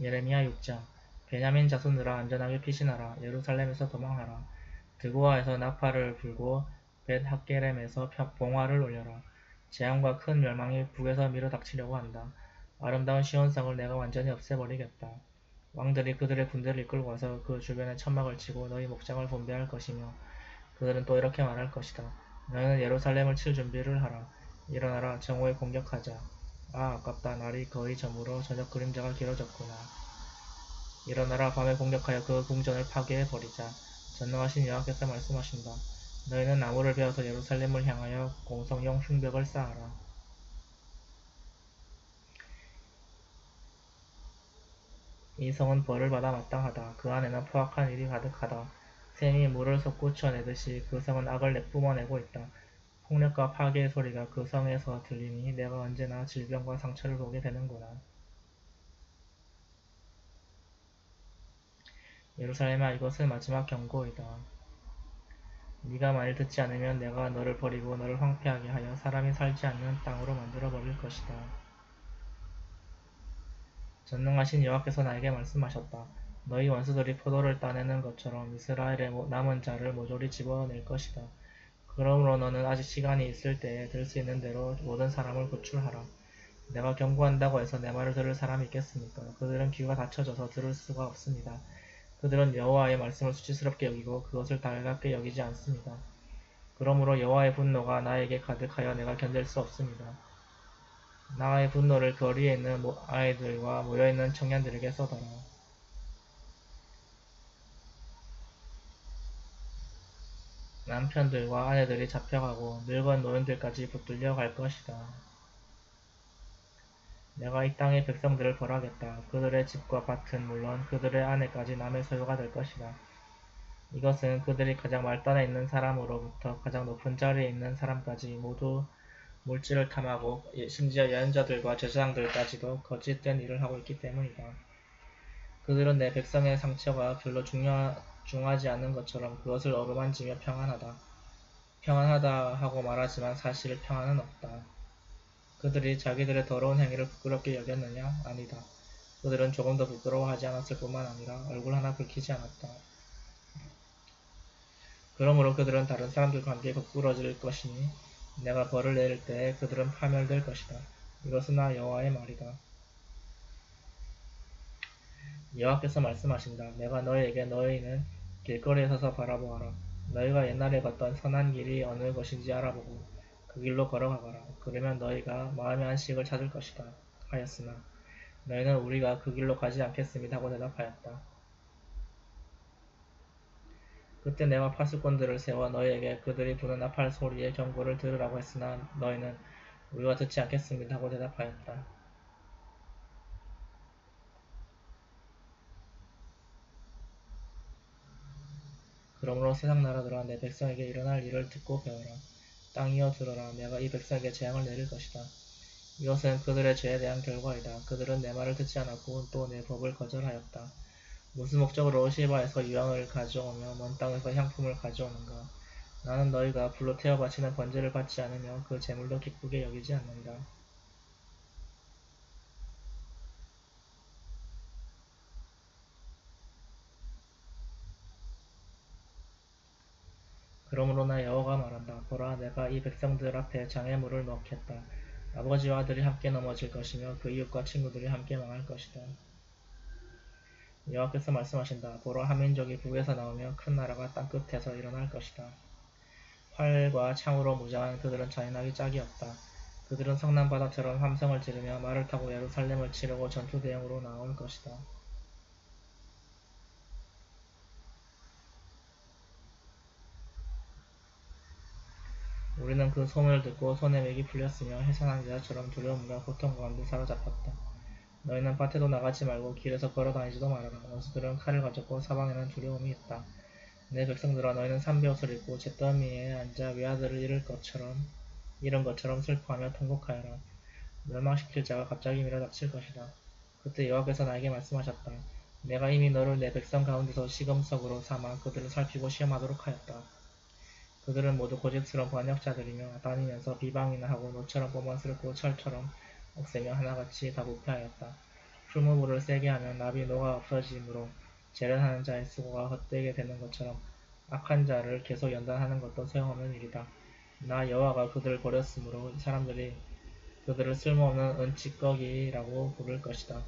예레미야 6장 베냐민 자손들아 안전하게 피신하라. 예루살렘에서 도망하라. 드고아에서 나팔을 불고 벳 학게렘에서 봉화를 올려라. 재앙과 큰 멸망이 북에서 밀어닥치려고 한다. 아름다운 시온성을 내가 완전히 없애버리겠다. 왕들이 그들의 군대를 이끌고 와서 그 주변에 천막을 치고 너희 목장을 분배할 것이며 그들은 또 이렇게 말할 것이다. 너희는 예루살렘을 칠 준비를 하라. 일어나라. 정오에 공격하자 아 아깝다. 날이 거의 저물어 저녁 그림자가 길어졌구나. 일어나라 밤에 공격하여 그 궁전을 파괴해 버리자. 전능하신 여호와께서 말씀하신다. 너희는 나무를 베어서 예루살렘을 향하여 공성용 흉벽을 쌓아라. 이 성은 벌을 받아 마땅하다. 그 안에는 포악한 일이 가득하다. 샘이 물을 솟구쳐내듯이 그 성은 악을 내뿜어내고 있다 폭력과 파괴의 소리가 그 성에서 들리니 내가 언제나 질병과 상처를 보게 되는구나. 예루살렘아 이것은 마지막 경고이다. 네가 만일 듣지 않으면 내가 너를 버리고 너를 황폐하게 하여 사람이 살지 않는 땅으로 만들어 버릴 것이다. 전능하신 여호와께서 나에게 말씀하셨다. 너희 원수들이 포도를 따내는 것처럼 이스라엘의 남은 자를 모조리 집어낼 것이다. 그러므로 너는 아직 시간이 있을 때에 들 수 있는 대로 모든 사람을 구출하라. 내가 경고한다고 해서 내 말을 들을 사람이 있겠습니까? 그들은 귀가 닫혀져서 들을 수가 없습니다. 그들은 여호와의 말씀을 수치스럽게 여기고 그것을 달갑게 여기지 않습니다. 그러므로 여호와의 분노가 나에게 가득하여 내가 견딜 수 없습니다. 나의 분노를 거리에 있는 아이들과 모여있는 청년들에게 쏟아라. 남편들과 아내들이 잡혀가고 늙은 노인들까지 붙들려 갈 것이다. 내가 이 땅의 백성들을 벌하겠다. 그들의 집과 밭은 물론 그들의 아내까지 남의 소유가 될 것이다. 이것은 그들이 가장 말단에 있는 사람으로부터 가장 높은 자리에 있는 사람까지 모두 물질을 탐하고 심지어 여행자들과 제사장들까지도 거짓된 일을 하고 있기 때문이다. 그들은 내 백성의 상처가 별로 중요, 중하지 않은 것처럼 그것을 어루만지며 평안하다. 평안하다 하고 말하지만 사실 평안은 없다. 그들이 자기들의 더러운 행위를 부끄럽게 여겼느냐? 아니다. 그들은 조금 더 부끄러워하지 않았을 뿐만 아니라 얼굴 하나 붉히지 않았다. 그러므로 그들은 다른 사람들과 함께 거꾸러질 것이니 내가 벌을 내릴 때에 그들은 파멸될 것이다. 이것은 나 여호와의 말이다. 여호와께서 말씀하신다. 내가 너희에게 너희는 길거리에 서서 바라보아라. 너희가 옛날에 걷던 선한 길이 어느 것인지 알아보고 그 길로 걸어가거라. 그러면 너희가 마음의 안식을 찾을 것이다. 하였으나 너희는 우리가 그 길로 가지 않겠습니다 하고 대답하였다. 그때 내가 파수꾼들을 세워 너희에게 그들이 부는 나팔 소리의 경고를 들으라고 했으나 너희는 우리가 듣지 않겠습니다 하고 대답하였다. 그러므로 세상 나라들아 내 백성에게 일어날 일을 듣고 배워라. 땅이여 들어라. 내가 이 백성에게 재앙을 내릴 것이다. 이것은 그들의 죄에 대한 결과이다. 그들은 내 말을 듣지 않았고 또 내 법을 거절하였다. 무슨 목적으로 시바에서 유황을 가져오며 먼 땅에서 향품을 가져오는가? 나는 너희가 불로 태워 바치는 번제를 받지 않으며 그 재물도 기쁘게 여기지 않는다. 그러므로 나 여호가 말한다. 보라 내가 이 백성들 앞에 장애물을 넣겠다. 아버지와 아들이 함께 넘어질 것이며 그 이웃과 친구들이 함께 망할 것이다. 여호와께서 말씀하신다. 보라 한 민족이 북에서 나오며 큰 나라가 땅끝에서 일어날 것이다. 활과 창으로 무장한 그들은 잔인하기 짝이 없다. 그들은 성난 바다처럼 함성을 지르며 말을 타고 예루살렘을 치려고 전투 대형으로 나올 것이다. 우리는 그 소문을 듣고 손에 맥이 풀렸으며 해산한 자처럼 두려움과 고통 가운데 사로잡혔다. 너희는 밭에도 나가지 말고 길에서 걸어 다니지도 말아라. 원수들은 칼을 가졌고 사방에는 두려움이 있다. 내 백성들아 너희는 삼배 옷을 입고 잿더미에 앉아 외아들을 잃을 것처럼 잃은 것처럼 슬퍼하며 통곡하여라. 멸망시킬 자가 갑자기 밀어닥칠 것이다. 그때 여호와께서 나에게 말씀하셨다. 내가 이미 너를 내 백성 가운데서 시금석으로 삼아 그들을 살피고 시험하도록 하였다. 그들은 모두 고집스러운 반역자들이며 다니면서 비방이나 하고 노처럼 뻔뻔스럽고 철처럼 억세며 하나같이 다 부패하였다. 풀무불을 세게 하면 납이 녹아 없어지므로 재련하는 자의 수고가 헛되게 되는 것처럼 악한 자를 계속 연단하는 것도 소용없는 일이다. 나 여호와가 그들을 버렸으므로 사람들이 그들을 쓸모없는 은치꺼기라고 부를 것이다.